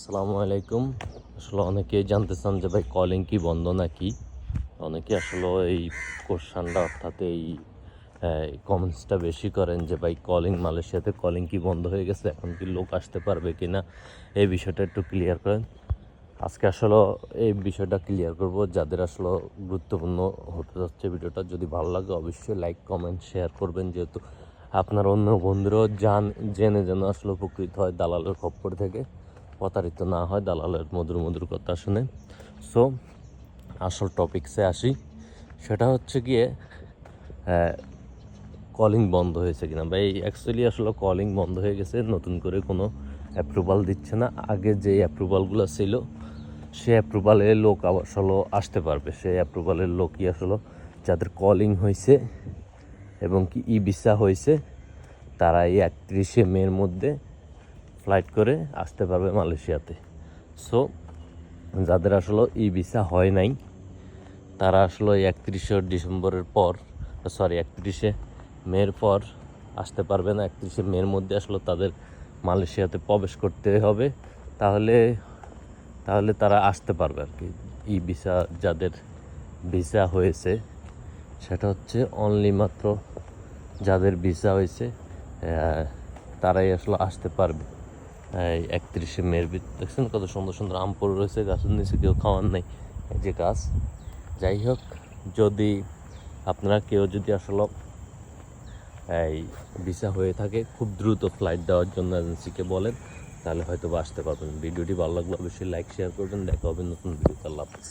আসসালামু আলাইকুম। আসলে অনেকেই জানতে চান যে ভাই কলিং কি বন্ধ নাকি? অনেকে আসলে এই কোশ্চানটা অর্থাৎ এই কমেন্টসটা বেশি করেন যে ভাই কলিং মালয়েশিয়াতে কলিং কি বন্ধ হয়ে গেছে? এখন কি লোক আসতে পারবে কি না এই বিষয়টা একটু ক্লিয়ার করেন। আজকে আসলে এই বিষয়টা ক্লিয়ার করব। যাদের আসলে গুরুত্বপূর্ণ হতে যাচ্ছে ভিডিওটা, যদি ভালো লাগে অবশ্যই লাইক কমেন্ট শেয়ার করবেন। যেহেতু আপনার অন্য বন্ধুরাও জান, জেনে যেন আসলে উপকৃত হয় দালালের খপ্পর থেকে। প্রতারিত না হয়, দালালের মধুর মধুর কথা শুনে। সো আসল টপিকসে আসি। সেটা হচ্ছে গিয়ে কলিং বন্ধ হয়েছে কিনা? বা এই অ্যাকচুয়ালি আসলে কলিং বন্ধ হয়ে গেছে, নতুন করে কোনো অ্যাপ্রুভাল দিচ্ছে না। আগে যে অ্যাপ্রুভালগুলো ছিল, সে অ্যাপ্রুভালের লোক আসলে আসতে পারবে। সেই অ্যাপ্রুভালের লোকই আসলে যাদের কলিং হয়েছে এবং কি ই ভিসা হয়েছে তারা এই একত্রিশে মের মধ্যে ফ্লাইট করে আসতে পারবে মালয়েশিয়াতে। সো যাদের আসলে ই ভিসা হয় নাই, তারা আসলে একত্রিশে ডিসেম্বরের পর সরি একত্রিশে মের পর আসতে পারবে না। একত্রিশে মের মধ্যে আসলে তাদের মালয়েশিয়াতে প্রবেশ করতে হবে। তাহলে তাহলে তারা আসতে পারবে আর কি। ই ভিসা যাদের ভিসা হয়েছে, সেটা হচ্ছে অনলি মাত্র যাদের ভিসা হয়েছে তারাই আসলে আসতে পারবে। একত্রিশে মেয়ের দেখছেন কত সুন্দর সুন্দর আম পড়ে রয়েছে, গাছের নিচে কেউ খাওয়ার নেই যে গাছ। যাই হোক, যদি আপনারা কেউ যদি আসলে এই ভিসা হয়ে থাকে, খুব দ্রুত ফ্লাইট দেওয়ার জন্য এজেন্সিকে বলেন, তাহলে হয়তো আসতে পারবেন। ভিডিওটি ভালো লাগলে অবশ্যই লাইক শেয়ার করবেন। দেখা হবে নতুন ভিডিওতে। আল্লাহ হাফিজ।